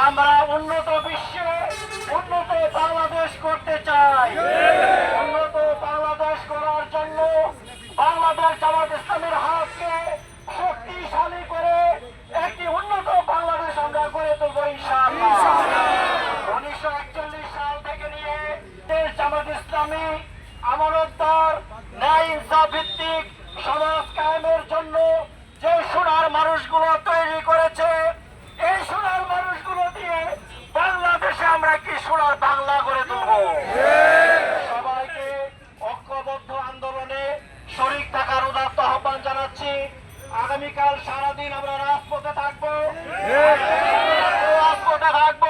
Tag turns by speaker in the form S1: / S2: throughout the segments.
S1: আমরা উন্নত বিশ্বে উন্নত বাংলাদেশ করতে চাই। উন্নত বাংলাদেশ করার জন্য বাংলাদেশ জামাত ইসলামের হাতকে শক্তিশালী করে একটি উন্নত বাংলাদেশ আমরা গড়ে তুলব ইনশাআল্লাহ। উনিশশো একচল্লিশ সাল থেকে নিয়ে দেশ জামাত ইসলামী আমানতদার, ন্যায় ইনসাফ ভিত্তিক সমাজ কায়েমের জন্য যে সোনার মানুষগুলো আগামীকাল সারাদিন আমরা রাজপথে থাকব। রাজপথে থাকব।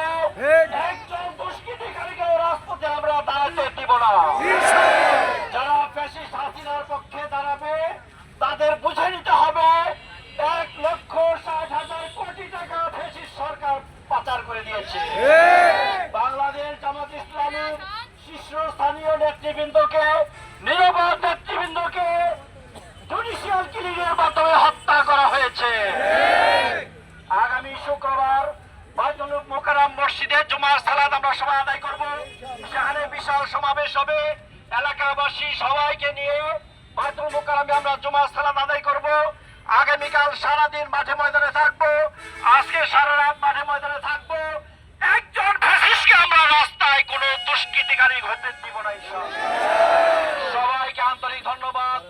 S1: একজন দুষ্কৃতিকারীকেও রাজপথে আমরা দাঁড়াতে দিব না। যারা ফ্যাসিস্ট হাসিনার পক্ষে দাঁড়াবে তাদের বুঝে নিতে হবে এক লক্ষ ষাট হাজার কোটি টাকা ফ্যাসিস্ট সরকার পাচার করে দিয়েছে। বাংলাদেশ জামাত ইসলামের শীর্ষস্থানীয় নেতৃবৃন্দকে মসজিদে জুমার সালাদ আমরা সবাই আদায় করব। সেখানে বিশাল সমাবেশ হবে। এলাকাবাসী সবাইকে নিয়ে বাইতুল মোকারামে আমরা জুমার সালাদ আদায় করব। আগামীকাল সারাদিন মাঠে ময়দানে থাকব। আজকে সারা রাত মাঠে ময়দানে থাকব। একজন ফ্যাসিস্টকে আমরা রাস্তায় কোনো দুষ্কৃতিকারী হতে দিব না সবাইকে আন্তরিক ধন্যবাদ।